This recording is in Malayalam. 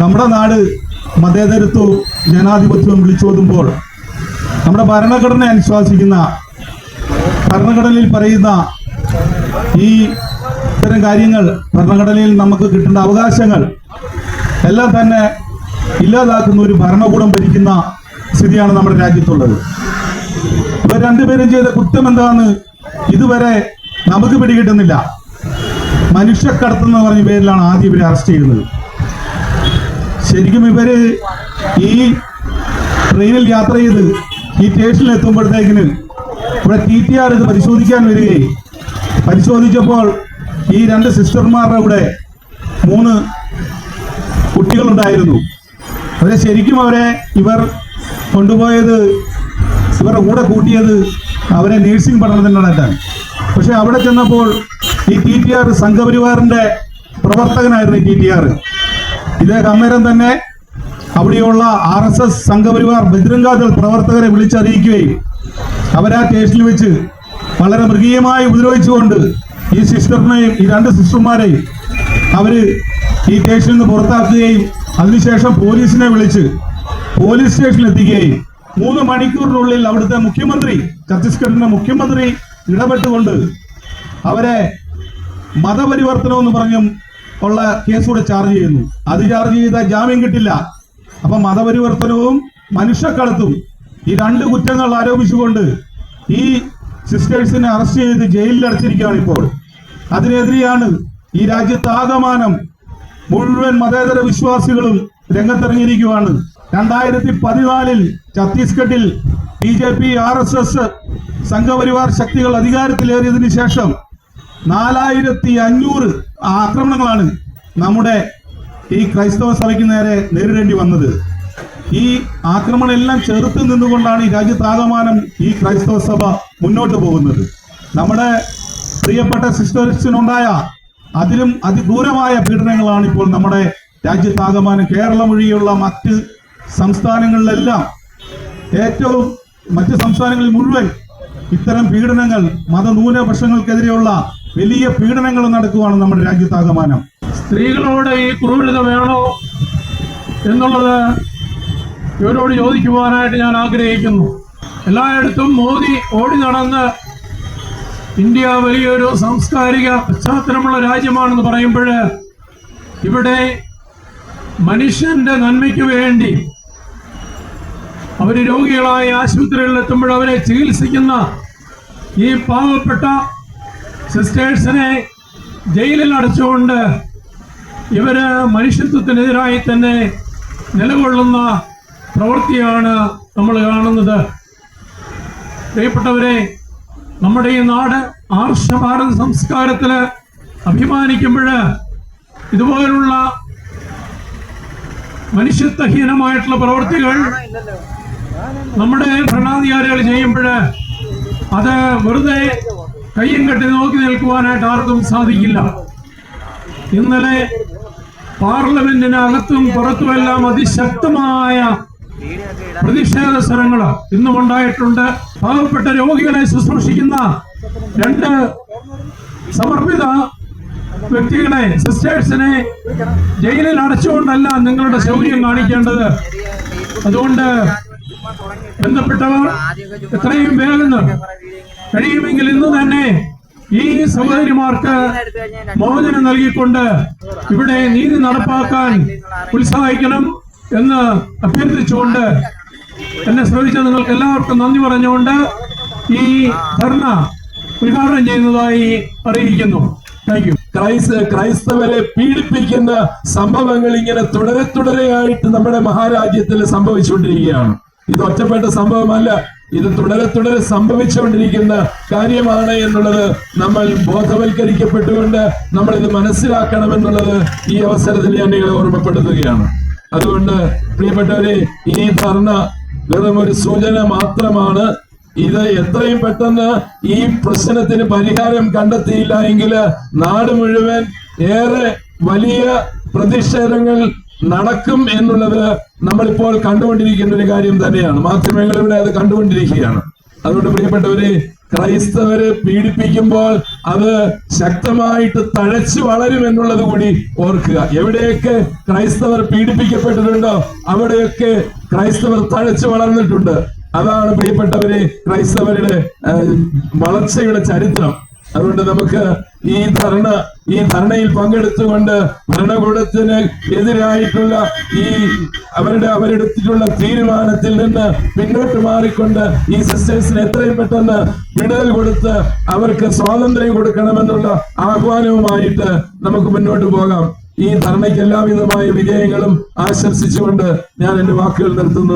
നമ്മുടെ നാട് മതേതരത്വവും ജനാധിപത്യവും വിളിച്ചോതുമ്പോൾ നമ്മുടെ ഭരണഘടന അനുശ്വാസിക്കുന്ന ഭരണഘടനയിൽ പറയുന്ന ഈ ഇത്തരം കാര്യങ്ങൾ ഭരണഘടനയിൽ നമുക്ക് കിട്ടേണ്ട അവകാശങ്ങൾ എല്ലാം തന്നെ ഇല്ലാതാക്കുന്ന ഒരു ഭരണകൂടം ഭരിക്കുന്ന സ്ഥിതിയാണ് നമ്മുടെ രാജ്യത്തുള്ളത്. ഇവർ രണ്ടുപേരും ചെയ്ത കുറ്റം എന്താണെന്ന് ഇതുവരെ നമുക്ക് പിടികിട്ടുന്നില്ല. മനുഷ്യക്കടത്തെന്ന് പറഞ്ഞ പേരിലാണ് ആദ്യം ഇവരെ അറസ്റ്റ് ചെയ്യുന്നത്. ശരിക്കും ഇവർ ഈ ട്രെയിനിൽ യാത്ര ചെയ്ത് ഈ സ്റ്റേഷനിൽ എത്തുമ്പോഴത്തേക്കിന് ഇവിടെ ടി ടി ആർ ഇത് പരിശോധിക്കാൻ വരികയും. പരിശോധിച്ചപ്പോൾ ഈ രണ്ട് സിസ്റ്റർമാരുടെ കൂടെ മൂന്ന് കുട്ടികളുണ്ടായിരുന്നു. അവരെ ശരിക്കും അവരെ ഇവർ കൊണ്ടുപോയത് ഇവരുടെ കൂടെ കൂട്ടിയത് അവരെ നേഴ്സിംഗ് പഠനത്തിനായിട്ടാണ് പക്ഷെ അവിടെ ചെന്നപ്പോൾ ഈ ടി ടി ആർ സംഘപരിവാറിന്റെ പ്രവർത്തകനായിരുന്നു ടി ടി ആർ ഇദ്ദേഹം അന്നേരം തന്നെ അവിടെയുള്ള R S S Sangh Parivar Bajrang Dal പ്രവർത്തകരെ വിളിച്ചറിയിക്കുകയും അവരാ സ്റ്റേഷനിൽ വെച്ച് വളരെ മൃഗീയമായി ഉപദ്രവിച്ചുകൊണ്ട് ഈ സിസ്റ്ററിനെയും ഈ രണ്ട് സിസ്റ്റർമാരെയും അവർ ഈ സ്റ്റേഷനിൽ നിന്ന് പുറത്താക്കുകയും അതിനുശേഷം പോലീസിനെ വിളിച്ച് പോലീസ് സ്റ്റേഷനിൽ എത്തിക്കുകയും മൂന്ന് മണിക്കൂറിനുള്ളിൽ അവിടുത്തെ മുഖ്യമന്ത്രി ഛത്തീസ്ഗഡിന്റെ മുഖ്യമന്ത്രി ഇടപെട്ടുകൊണ്ട് അവരെ മതപരിവർത്തനം എന്ന് പറഞ്ഞും ഉള്ള കേസൂടെ ചാർജ് ചെയ്യുന്നു. അത് ചാർജ് ചെയ്ത ജാമ്യം കിട്ടില്ല. അപ്പൊ മതപരിവർത്തനവും മനുഷ്യക്കടത്തും ഈ രണ്ട് കുറ്റങ്ങൾ ആരോപിച്ചുകൊണ്ട് ഈ സിസ്റ്റേഴ്സിനെ അറസ്റ്റ് ചെയ്ത് ജയിലിൽ അടച്ചിരിക്കുകയാണ് ഇപ്പോൾ. അതിനെതിരെയാണ് ഈ രാജ്യത്താകമാനം മുഴുവൻ മതേതര വിശ്വാസികളും രംഗത്തിറങ്ങിയിരിക്കുകയാണ്. രണ്ടായിരത്തി പതിനാലിൽ ഛത്തീസ്ഗഡിൽ B J P R S S Sangh Parivar ശക്തികൾ അധികാരത്തിലേറിയതിനു ശേഷം നാലായിരത്തി അഞ്ഞൂറ് ആക്രമണങ്ങളാണ് നമ്മുടെ ഈ ക്രൈസ്തവ സഭയ്ക്ക് നേരെ നേരിടേണ്ടി വന്നത്. ഈ ആക്രമണം എല്ലാം ചെറുത്ത് നിന്നുകൊണ്ടാണ് ഈ രാജ്യത്താകമാനം ഈ ക്രൈസ്തവ സഭ മുന്നോട്ട് പോകുന്നത്. നമ്മുടെ പ്രിയപ്പെട്ട സിസ്റ്റേഴ്സിനുണ്ടായ അതിലും അതിദൂരമായ പീഡനങ്ങളാണ് ഇപ്പോൾ നമ്മുടെ രാജ്യത്താകമാനം കേരളം ഒഴികെയുള്ള മറ്റ് സംസ്ഥാനങ്ങളിലെല്ലാം ഏറ്റവും മറ്റ് സംസ്ഥാനങ്ങളിൽ മുഴുവൻ ഇത്തരം പീഡനങ്ങൾ മതന്യൂനപക്ഷങ്ങൾക്കെതിരെയുള്ള വലിയ പീഡനങ്ങൾ നടക്കുവാണ് നമ്മുടെ രാജ്യത്താകമാനം. സ്ത്രീകളോട് ഈ ക്രൂരത വേണോ എന്നുള്ളത് ഇവരോട് ചോദിക്കുവാനായിട്ട് ഞാൻ ആഗ്രഹിക്കുന്നു. എല്ലായിടത്തും മോദി ഓടി നടന്ന് ഇന്ത്യ വലിയൊരു സാംസ്കാരിക പശ്ചാത്തലമുള്ള രാജ്യമാണെന്ന് പറയുമ്പോൾ ഇവിടെ മനുഷ്യന്റെ നന്മയ്ക്ക് വേണ്ടി അവർ രോഗികളായി ആശുപത്രികളിൽ എത്തുമ്പോൾ അവരെ ചികിത്സിക്കുന്ന ഈ പാവപ്പെട്ട സിസ്റ്റേഴ്സിനെ ജയിലിൽ അടച്ചുകൊണ്ട് ഇവർ മനുഷ്യത്വത്തിനെതിരായി തന്നെ നിലകൊള്ളുന്ന പ്രവൃത്തിയാണ് നമ്മൾ കാണുന്നത്. പ്രിയപ്പെട്ടവരെ നമ്മുടെ ഈ നാട് ആർഷഭാരത സംസ്കാരത്തിൽ അഭിമാനിക്കുമ്പോൾ ഇതുപോലുള്ള മനുഷ്യത്വഹീനമായിട്ടുള്ള പ്രവൃത്തികൾ നമ്മുടെ ഭരണാധികാരികൾ ചെയ്യുമ്പോൾ അത് വെറുതെ കയ്യും കെട്ടി നോക്കി നിൽക്കുവാനായിട്ട് ആർക്കും സാധിക്കില്ല. ഇന്നലെ പാർലമെന്റിനകത്തും പുറത്തുമെല്ലാം അതിശക്തമായ പ്രതിഷേധ സ്വരങ്ങൾ ഇന്നും ഉണ്ടായിട്ടുണ്ട് പാവപ്പെട്ട രോഗികളെ ശുശ്രൂഷിക്കുന്ന രണ്ട് സമർപ്പിത വ്യക്തികളെ സിസ്റ്റേഴ്സിനെ ജയിലിൽ അടച്ചുകൊണ്ടല്ല നിങ്ങളുടെ ശൗര്യം കാണിക്കേണ്ടത്. അതുകൊണ്ട് ബന്ധപ്പെട്ടവർ എത്രയും വേഗം കഴിയുമെങ്കിൽ ഇന്ന് തന്നെ ഈ സഹോദരിമാർക്ക് മോചനം നൽകിക്കൊണ്ട് ഇവിടെ നീതി നടപ്പാക്കാൻ ഉത്സാഹിക്കണം എന്ന് അഭ്യർത്ഥിച്ചുകൊണ്ട് എന്നെ ശ്രമിച്ച നിങ്ങൾക്ക് എല്ലാവർക്കും നന്ദി പറഞ്ഞുകൊണ്ട് ഈ ധർണ ഉദ്ഘാടനം ചെയ്യുന്നതായി അറിയിക്കുന്നു. ക്രൈസ്തവരെ പീഡിപ്പിക്കുന്ന സംഭവങ്ങൾ ഇങ്ങനെ തുടരെ തുടരെയായിട്ട് നമ്മുടെ മഹാരാജ്യത്തിൽ സംഭവിച്ചുകൊണ്ടിരിക്കുകയാണ്. ഇത് ഒറ്റപ്പെട്ട സംഭവമല്ല. ഇത് തുടരെ തുടരെ സംഭവിച്ചുകൊണ്ടിരിക്കുന്ന കാര്യമാണ് എന്നുള്ളത് നമ്മൾ ബോധവൽക്കരിക്കപ്പെട്ടുകൊണ്ട് നമ്മൾ ഇത് മനസ്സിലാക്കണം എന്നുള്ളത് ഈ അവസരത്തിൽ ഞാൻ നിങ്ങളെ ഓർമ്മപ്പെടുത്തുകയാണ്. അതുകൊണ്ട് പ്രിയപ്പെട്ടവരെ ഈ ധർണ വെറും ഒരു സൂചന മാത്രമാണ്. ഇത് എത്രയും പെട്ടെന്ന് ഈ പ്രശ്നത്തിന് പരിഹാരം കണ്ടെത്തിയില്ല എങ്കിൽ നാട് മുഴുവൻ ഏറെ വലിയ പ്രതിഷേധങ്ങൾ നടക്കും എന്നുള്ളത് നമ്മളിപ്പോൾ കണ്ടുകൊണ്ടിരിക്കുന്ന ഒരു കാര്യം തന്നെയാണ്. മാധ്യമങ്ങളിലൂടെ അത് കണ്ടുകൊണ്ടിരിക്കുകയാണ്. അതുകൊണ്ട് പ്രിയപ്പെട്ടവരെ ക്രൈസ്തവരെ പീഡിപ്പിക്കുമ്പോൾ അത് ശക്തമായിട്ട് തഴച്ചു വളരും എന്നുള്ളത് കൂടി ഓർക്കുക. എവിടെയൊക്കെ ക്രൈസ്തവർ പീഡിപ്പിക്കപ്പെട്ടിട്ടുണ്ടോ അവിടെയൊക്കെ ക്രൈസ്തവർ തഴച്ചു വളർന്നിട്ടുണ്ട്. അതാണ് പ്രിയപ്പെട്ടവരെ ക്രൈസ്തവരുടെ വളർച്ചയുടെ ചരിത്രം. അതുകൊണ്ട് നമുക്ക് ഈ ധർണ ഈ ധർണയിൽ പങ്കെടുത്തുകൊണ്ട് ഭരണകൂടത്തിന് എതിരായിട്ടുള്ള ഈ അവരുടെ അവരെടുത്തിട്ടുള്ള തീരുമാനത്തിൽ നിന്ന് പിന്നോട്ട് മാറിക്കൊണ്ട് ഈ സിസ്റ്റേഴ്സിന് എത്രയും പെട്ടെന്ന് വിടുതൽ കൊടുത്ത് അവർക്ക് സ്വാതന്ത്ര്യം കൊടുക്കണമെന്നുള്ള ആഹ്വാനവുമായിട്ട് നമുക്ക് മുന്നോട്ട് പോകാം. ഈ ധർണയ്ക്ക് എല്ലാവിധമായ വിജയങ്ങളും ആശംസിച്ചുകൊണ്ട് ഞാൻ എന്റെ വാക്കുകൾ നിർത്തുന്നു.